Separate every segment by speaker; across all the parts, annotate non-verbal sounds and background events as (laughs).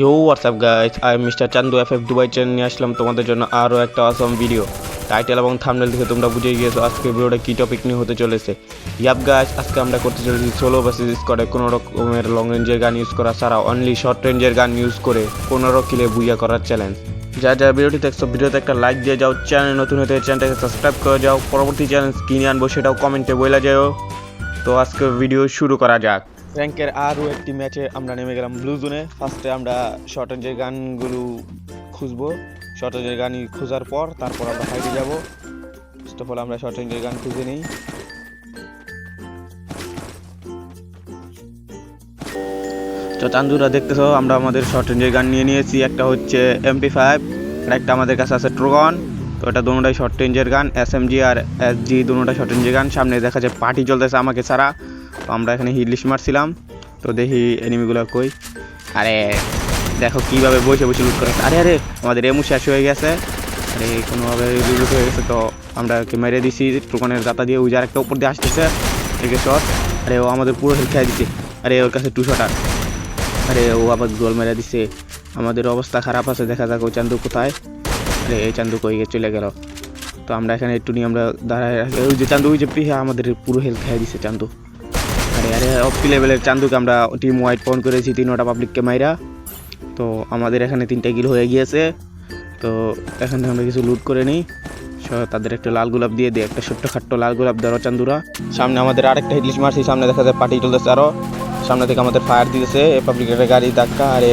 Speaker 1: Yo what's up guys I mister Chandu F F Dubai channel নিয়ে আসলাম তোমাদের জন্য আরও একটা অসম ভিডিও টাইটেল এবং থামনেল দেখে তোমরা বুঝে গিয়েছো আজকে ভিডিওটা কী টপিক নিয়ে হতে চলেছে। ইয়াপ গাছ আজকে আমরা করতে চলেছি সোলো বাসেস স্কোয়াডে কোনো রকমের লং রেঞ্জের গান ইউজ করা ছাড়া অনলি শর্ট রেঞ্জের গান ইউজ করে পনেরো কিলে বুইয়া করার চ্যালেঞ্জ যা যা ভিডিওটি দেখছ ভিডিওতে একটা লাইক দিয়ে যাও চ্যানেল নতুন হতে চ্যানেলটাকে সাবস্ক্রাইব করে যাও, পরবর্তী চ্যালেঞ্জ কিনে আনব সেটাও কমেন্টে বলে যাও তো আজকে ভিডিও শুরু করা যাক। র্যাঙ্কের আরও একটি ম্যাচে আমরা নেমে গেলাম ব্লু জোনে। ফার্স্টে আমরা শর্ট রেঞ্জের গানগুলো খুঁজবো। শর্ট রেঞ্জের গান খোঁজার পর তারপর আমরা হাইটে যাব। ফার্স্ট অফ অল আমরা শর্ট রেঞ্জের গান খুঁজে নিই। তো চান্দুরা দেখতেছো, আমরা আমাদের শর্ট রেঞ্জের গান নিয়ে নিয়েছি। একটা হচ্ছে এমপি ফাইভ আর একটা আমাদের কাছে আছে ট্রোগন তো এটা দুটোটাই শর্ট রেঞ্জের গান এস এম জি আর এস জি দুটোটাই শর্ট রেঞ্জের গান। সামনে দেখা যায় পার্টি চলতেছে আমাকে ছাড়া। তো আমরা এখানে হিটলিশ মারছিলাম। তো দেখি এনিমিগুলো কই। আরে, দেখো কীভাবে বসে বসে লুট করে আরে আরে, আমাদের এমু শেষ হয়ে গেছে। আরে, কোনোভাবে লুট হয়ে গেছে তো আমরা মেরে দিছি। ট্রোকনের দাতা দিয়ে ওই যার একটা উপর দিয়ে আসতেছে। থেকে শট আরে, ও আমাদের পুরো হেল খেয়ে দিচ্ছে আরে, ওর কাছে টু শটার আরে। ও আবার গোল মেরে দিছে। আমাদের অবস্থা খারাপ আছে, দেখা যাক ও চান্দু কোথায়। আরে, এই চান্দু কই চলে গেল। তো আমরা এখানে একটু নিয়ে আমরা দাঁড়ায় ওই যে চান্দু ওই যে পিহা আমাদের পুরো হেলথ খেয়ে দিছে চান্দু আরে অপি লেভেলের চান্দুকে আমরা টিম ওয়াইড পন করেছি তিনটা পাবলিককে মাইরা তো আমাদের এখানে তিনটা কিল হয়ে গিয়েছে। তো এখান থেকে আমরা কিছু লুট করে নিই। তাদের একটা লাল গোলাপ দিয়ে দিই একটা ছোট্ট খাট্ট লাল গোলাপ ধরো চান্দুরা। সামনে আমাদের আরেকটা হিটলিশ মারছি, সামনে দেখা যায় পার্টি চলতেছে আরও সামনে থেকে আমাদের ফায়ার দিতেছে পাবলিকের গাড়ি ধাক্কা, আরে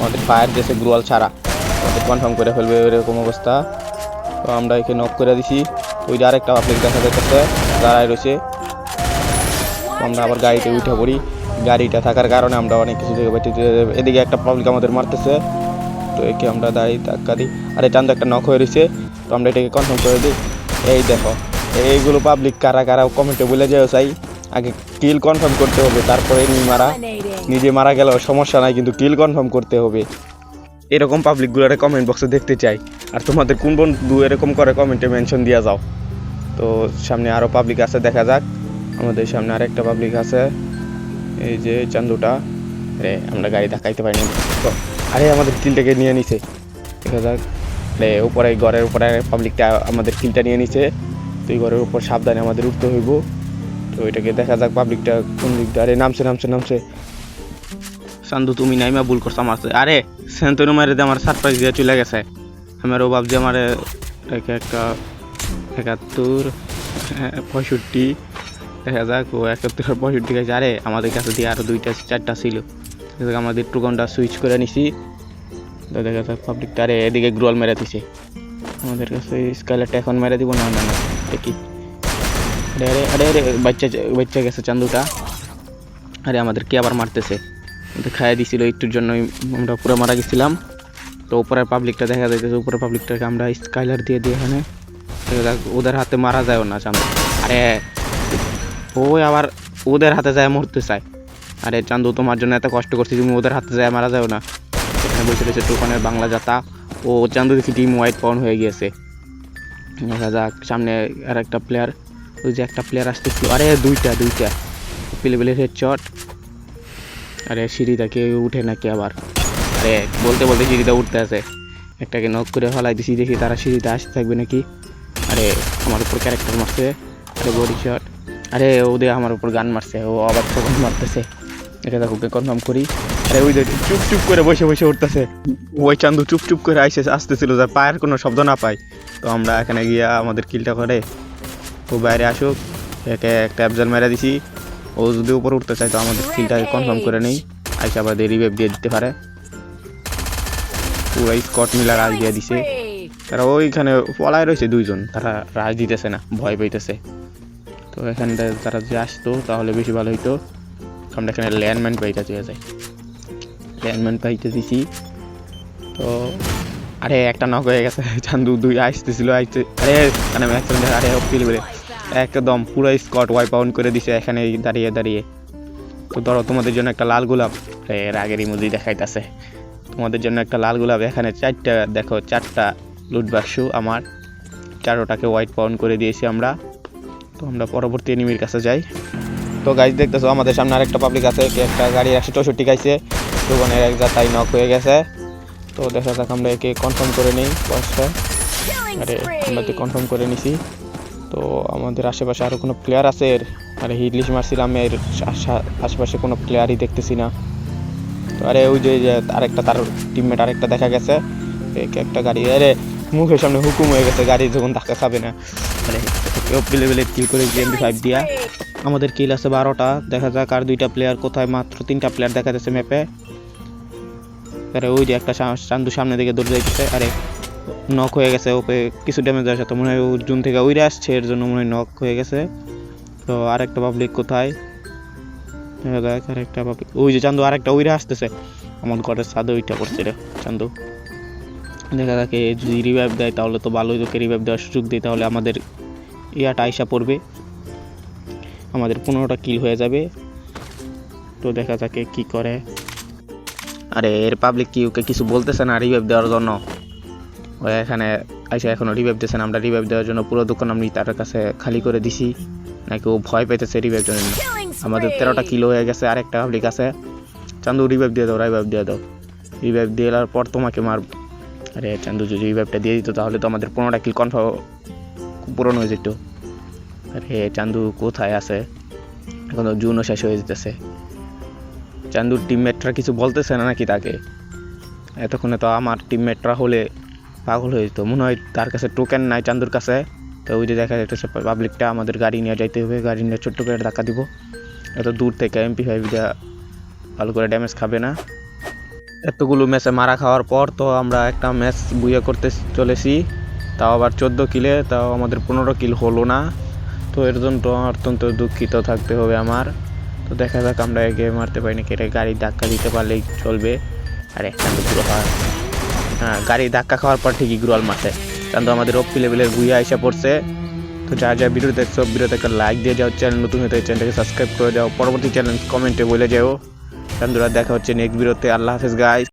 Speaker 1: আমাদের ফায়ার দিয়েছে গ্রুয়াল ছাড়া। আমাদের কনফার্ম করে ফেলবে এরকম অবস্থা। তো আমরা এখানে নক করে দিছি। ওই আরেকটা পাবলিক দেখা যাচ্ছে দাঁড়ায় রয়েছে। আমরা আবার গাড়িতে উঠে পড়ি। গাড়িটা থাকার কারণে আমরা অনেক কিছু বেঁচে যেতে- এদিকে একটা পাবলিক আমাদের মারতেছে। তো একে আমরা দাঁড়িয়ে ধাক্কা দিই। আর এটা একটা নখ হয়ে রয়েছে তো আমরা এটাকে কনফার্ম করে দিই। এই দেখো, এইগুলো পাবলিক কারা কারা কমেন্টে বলে যাও চাই আগে কিল কনফার্ম করতে হবে, তারপরে মারা। নিজে মারা গেলেও সমস্যা নাই, কিন্তু কিল কনফার্ম করতে হবে। এরকম পাবলিকগুলোরে কমেন্ট বক্সে দেখতে চাই। আর তোমাদের কোন বন্ধু এরকম করে কমেন্টে মেনশন দিয়া যাও। তো সামনে আরও পাবলিক আছে, দেখা যাক। আমাদের সামনে আরেকটা পাবলিক আছে। এই যে চান্দুটা, আরে আমরা গাড়ি ধাক্কাইতে পারিনি আরে আমাদের কিলটাকে নিয়ে নিছে। দেখা যাক। আরে উপরে, ঘরের উপরে পাবলিকটা আমাদের কিলটা নিয়ে নিছে। তো এই ঘরের উপর সাবধানে আমাদের উঠতে হইব। তো এটাকে দেখা যাক পাবলিকটা কোন দিকটা আরে নামছে নামছে নামছে। চান্দু, তুমি নাইমা ভুল করছ আমার। আরে সেন্তনু মারে আমার সারপ্রাইজ দিয়ে চলে গেছে। আমার আমারও ভাবছি আমার একে একটা একাত্তর, পঁয়ষট্টি দেখা যাক ও একাত্তর পঁয়ষট্টি গেছে আরে আমাদের কাছে দিয়ে আরও দুইটা, চারটা ছিল। আমাদের টুকনটা সুইচ করে নিছি। তো দেখা যাক পাবলিকটা আরে এদিকে গ্রোয়াল মেরে দিছে। আমাদের কাছে স্কাইলারটা এখন মেরে দিব, না না দেখি। আরে আরে আরে আরে, বাচ্চা বাচ্চা গেছে চান্দুটা। আরে, আমাদের কে আবার মারতেছে? খাইয়ে দিছিল, একটুর জন্যই আমরা পুরো মারা গেছিলাম। তো উপরের পাবলিকটা দেখা যাইতেছে, উপরের পাবলিকটাকে আমরা স্কাইলার দিয়ে দিই এখানে। যাক, ওদের হাতে মারা যায় না চান্দু। আরে ওই আবার ওদের হাতে যায় মরতে চায়। আরে চান্দু, তোমার জন্য এত কষ্ট করছি, তুমি ওদের হাতে যায় মারা যাও না। এখানে বসে রয়েছে টোকনের বাংলা জাতা ও চান্দু দেখি টিম হোয়াইট পাউন হয়ে গিয়েছে। দেখা যাক, সামনে আর একটা প্লেয়ার ওই যে একটা প্লেয়ার আসতেছিল আরে দুইটা দুইটা। প্লেবেলের হেড চট আরে সিঁড়িটা কেউ উঠে নাকি আবার? আরে বলতে বলতে সিঁড়িটা উঠতে আছে। একটাকে নক করে ফেলাই দিছি, দেখি তারা সিঁড়িতে আসতে থাকবে নাকি। আরে আমার উপর ক্যারেক্টার মারছে। আরে বডি শট আরে, ও ওদের আমার উপর গান মারছে, ও আবার তখন মারতেছে। এটা দেখো, ওকে কনফার্ম করি। আরে, ওই চুপ চুপ করে বসে বসে উঠতেছে। ওই চান্দু চুপ চুপ করে আইসে, আসতেছিল, যার পায়ের কোনো শব্দ না পাই তো আমরা এখানে গিয়া আমাদের কিলটা করে, ও বাইরে আসুক, একে একটা অ্যাবজাল মেরে দিছি। ও যদি উপরে উঠতে চায়, তো আমাদের স্কিলটাকে কনফার্ম করে নেই। আইসে আবার রিভেভ দিয়ে দিতে পারে। পুরো স্কট মিলা রাজ দিয়ে দিছে। তারা ওইখানে পলায় রয়েছে দুইজন, তারা রাজ দিতেছে না, ভয় পাইতেছে। তো এখানে তারা যে আসতো, তাহলে বেশি ভালো হইতো। আমরা এখানে ল্যান্ডম্যান পাইতে চেয়ে যাই। ল্যান্ডম্যান পাইতে দিছি। তো আরে, একটা নক হয়ে গেছে। (laughs) চান্দু দুই আসতেছিল, আইতে আরে মানে অ্যাক্সিডেন্ট আরে ফিল বলে একদম পুরো স্কট ওয়াইপ আউট করে দিছে এখানে দাঁড়িয়ে দাঁড়িয়ে। তো ধরো, তোমাদের জন্য একটা লাল গোলাপ। এর আগের ইমোজি দেখাইতেছে। তোমাদের জন্য একটা লাল গোলাপ। এখানে চারটা দেখো, চারটা লুট বাক্স আমার। চারোটাকে হোয়াইট পাউন্ড করে দিয়েছি আমরা। তো আমরা পরবর্তী এনিমির কাছে যাই। তো গাইজ দেখতেছো আমাদের সামনে আরেকটা পাবলিক আছে কে একটা গাড়ি একশো চৌষট্টি গাইছে। তো দোকানের এক যাতাই নক হয়ে গেছে। তো দেখা যাক আমরা একে কনফার্ম করে নিই বয়সটা আরে আমরা তো কনফার্ম করে নিছি। তো আমাদের আশেপাশে আরও কোনো প্লেয়ার আছে? এর আরে হিটলিশ মারছিলাম এর আশেপাশে কোনো প্লেয়ারই দেখতেছি না। তো আরে ওই যে আরেকটা তার টিমমেট আরেকটা দেখা গেছে। এক একটা গাড়ি আরে মুখের সামনে হুকুম হয়ে গেছে গাড়ি যখন ধাক্কা খাবে না। মানে লেভেলে কিল করে এমবি ফাইভ দিয়া। আমাদের কিল আছে বারোটা। দেখা যাক আর দুইটা প্লেয়ার কোথায়। মাত্র তিনটা প্লেয়ার দেখা যাচ্ছে ম্যাপে আরে ওই যে একটা চান্দু সামনে দিকে দৌড়ে যাইতেছে। আরে নক হয়ে গেছে। ওপে কিছু ড্যামেজ আসে তো মনে হয় জুন থেকে উইরে আসছে। এর জন্য মনে হয় নক হয়ে গেছে। তো আরেকটা পাবলিক কোথায়? দেখা যাক, আরেকটা পাবলিক ওই যে চান্দু আরেকটা উইরে আসতেছে। আমার ঘরের ছাদে ওইটা করছে রে, চান্দু। দেখা যাক যদি রিভাইভ দেয় তাহলে তো ভালোই তোকে রিভাইভ দেওয়ার সুযোগ দিই তাহলে আমাদের ইয়াটা আইসা পড়বে। আমাদের পনেরোটা কিল হয়ে যাবে। তো দেখা যাকে কি করে। আরে, এর পাবলিক কি ওকে কিছু বলতেছে না রিভাইভ দেওয়ার জন্য। ও এখানে আইসা এখনও রিভাইভ দিতেছে না, আমরা রিভাইভ দেওয়ার জন্য পুরো দোকান আমি তার কাছে খালি করে দিছি। নাকি ও ভয় পেতেছে রিভাইভ জন্য। আমাদের তেরোটা কিলো হয়ে গেছে, আরেকটা পাবলিক আছে। চান্দু রিভাইভ দিয়ে দাও রিভাইভ দিয়ে দাও। রিভাইভ দেওয়ার পর তোমাকে মার আরে, চান্দু যদি রিভাইভটা দিয়ে দিত তাহলে তো আমাদের পনেরোটা কিল কনফার্ম পূরণ হয়ে যেত আরে, চান্দু কোথায় আছে? এখন তো জুনও শেষ হয়ে যেতেছে। চান্দুর টিমমেটরা কিছু বলতেছে না নাকি তাকে? এতক্ষণে তো আমার টিমমেটরা হলে পাগল হয়ে যেত। মনে হয় তার কাছে টোকেন নাই চান্দুর কাছে। তো ওই যে দেখা যাইতেছে পাবলিকটা আমাদের গাড়ি নিয়ে যাইতে হবে, গাড়ি নিয়ে ছোট্ট করে ধাক্কা দিব। এত দূর থেকে এমপি ফাইভ ভালো করে ড্যামেজ খাবে না। এতগুলো ম্যাচে মারা খাওয়ার পর তো আমরা একটা ম্যাচ বুয়ে করতে চলেছি। তাও আবার চোদ্দ কিলে, তাও আমাদের পনেরো কিল হলো না। তো এর জন্য অত্যন্ত দুঃখিত থাকতে হবে আমার। তো দেখা যাক আমরা একে মারতে পারি না কেটে গাড়ি ধাক্কা দিতে পারলেই চলবে। আর, একটা গ্রো হয়, গাড়ি ধাক্কা খাওয়ার পর ঠিকই গ্রোয়াল মারছে। কারণ তো আমাদের অপি লেভেলের বুয়া আইসা পড়ছে। তো যা যা ভিডিও দেখছ ভিডিওতে একটা লাইক দিয়ে যাও চ্যানেল নতুন হতে চ্যানেলটাকে সাবস্ক্রাইব করে দাও পরবর্তী চ্যানেল কমেন্টে বলে যাও। বন্ধুরা দেখা হচ্ছে নেক্সট ভিডিওতে আল্লাহ হাফেজ গাইস